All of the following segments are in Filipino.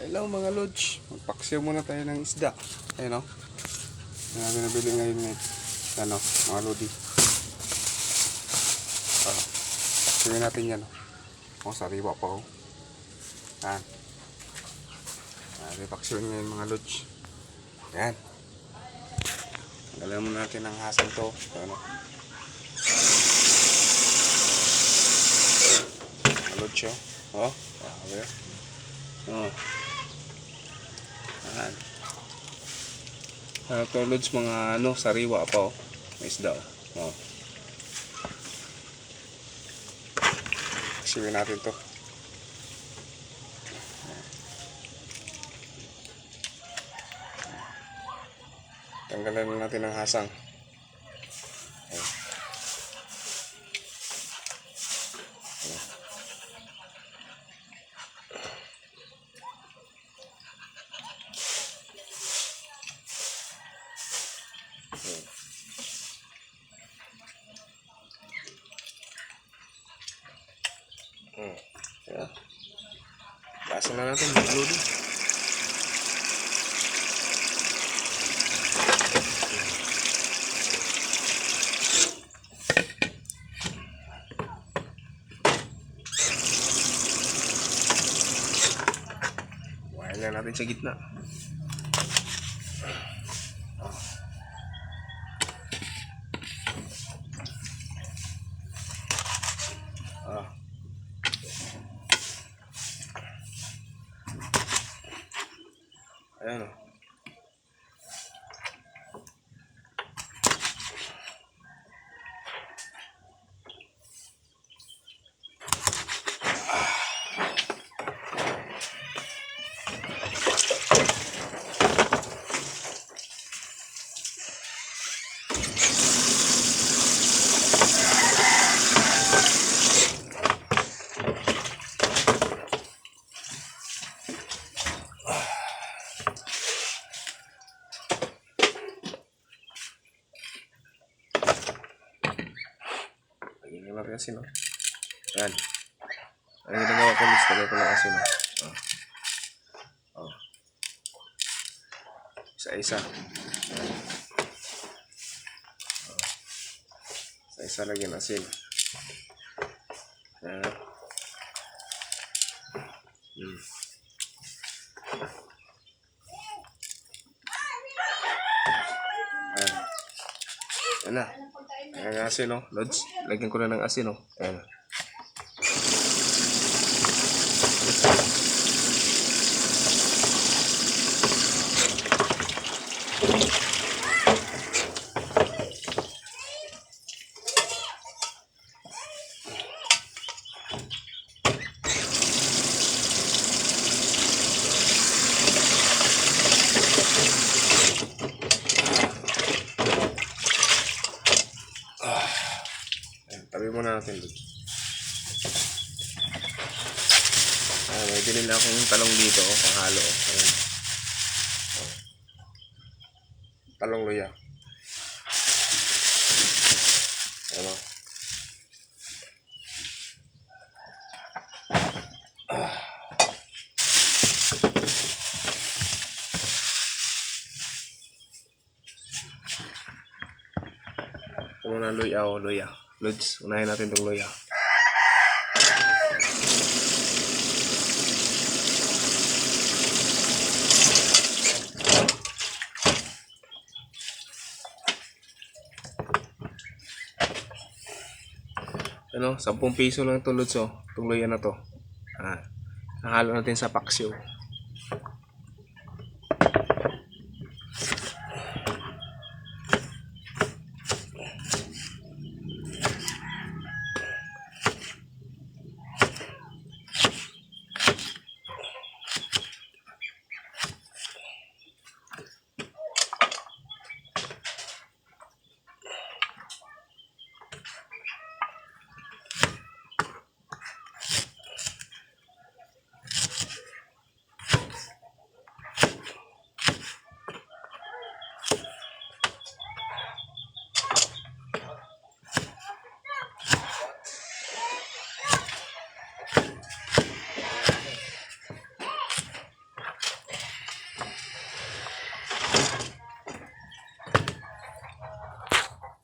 Hello mga lodge, magpaksiw muna tayo ng isda. Ayun o. Yan namin nabili ngayon ng ano, mga lodi. Oh. Paksiwin natin yan o. Oh, sariwa pa o. Yan. Yan, paksiwin ngayon mga lodge. Yan. Tanggalan muna natin ang hasang to. Ano. Mga lodge o. Oh, okay. Oh. Ano to, Lods, mga ano, sariwa pa oh. May isda oh. oh. Siwin natin to. Tanggalan na natin ang hasang. Ayan. Hmm. Ayan. Lasa na natin, magluli. Wala lang natin sa gitna. I don't know. Natin asin o. Ayan. Ano yung ginagawa ko, Liz? Lagyan ko ng asin o. Oh. Oh. Isa-isa. Oh. Isa-isa lagyan asin. Ayan. Hmm. Ayan. Ayan na. Ayan ang asin, no? Lods, lagyan ko na ng asin, no? Ayan tabi muna natin, Lods. Ayan, may binili akong talong dito, oh, panghalo, oh. Ayan. Oh. Talong luya. Oh. Ito muna luya o luya. Lods, unahin natin itong luya. Ano, 10 piso lang ito Lods oh. Itong na to. Ah, nahalo natin sa paksiw.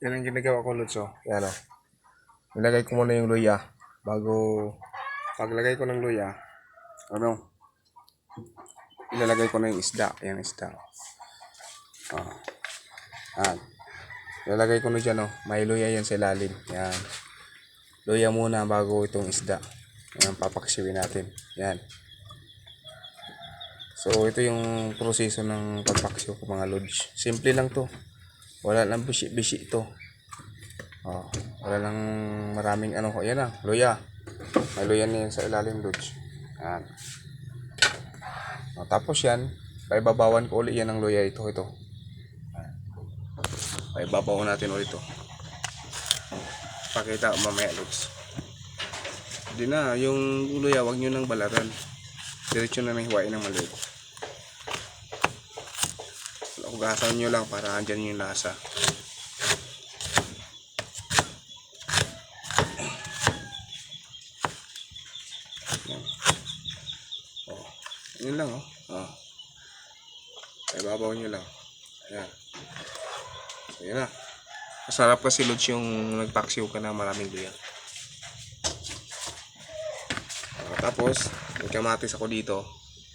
Yan ang ginagawa ko, Lods, oh. Yan, oh. Nilagay ko muna yung luya bago paglagay ko ng luya, ano, ilalagay ko na yung isda. Yan, isda. Oh. Yan. Ilalagay ko na dyan, oh. May luya yan sa ilalim. Yan. Luya muna bago itong isda. Yan, papaksiwin natin. Yan. So, ito yung proseso ng pagpaksiw ko mga lods. Simple lang to. Wala lang bisi-bisi ito. Oh, wala lang maraming ano. Ayan na, luya. May luya na yan sa ilalim lods. Yan. Oh, tapos yan, paibabawan ko ulit yan ng luya ito. Ito. Yan. Paibabawan natin ulit ito. Pakita mamaya lods. Hindi na, yung luya, wag nyo nang balaran. Diretso na nang hiwain ng maliit. Ugasan nyo lang para andyan yung lasa. Oh. Yun lang oh. Oh. Ay babaw nyo lang. Ayan. Yun na. Masarap kasi lods yung nagpaksiw ka na maraming luya. Ah, tapos, may kamatis ako dito.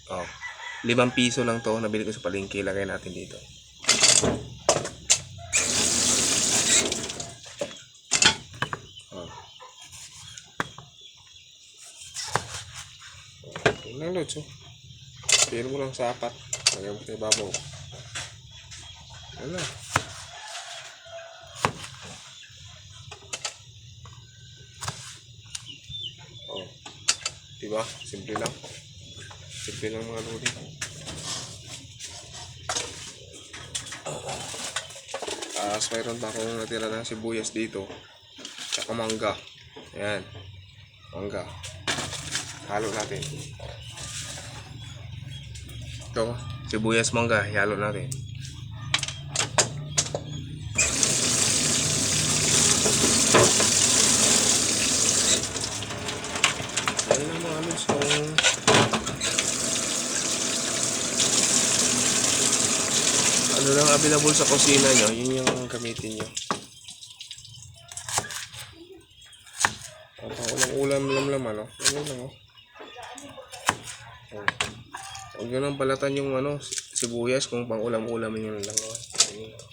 Oh. Limang piso lang to. Nabili ko sa palengke. Lagay natin dito. Oh. Oh, Yun lang lods oh. Pero mo lang sa apat. Lagay mo sa ibabaw. Lang. Oh. Diba? Simple lang. Simple lang mga lodi. Tapos mayroon pa akong natira ng sibuyas dito. Tsaka mangga. Ayan. Mangga. Halo natin. Ito. Sibuyas mangga. Halo natin. Ayan lang mga lods. Kung ano lang available sa kusina nyo, yun yung gamitin nyo. Pang ulam ulam lang ano. Ano lang oh. Oh. Huwag nyo nang balatan yung ano, sibuyas kung pang ulam ulam yun lang. Ayun.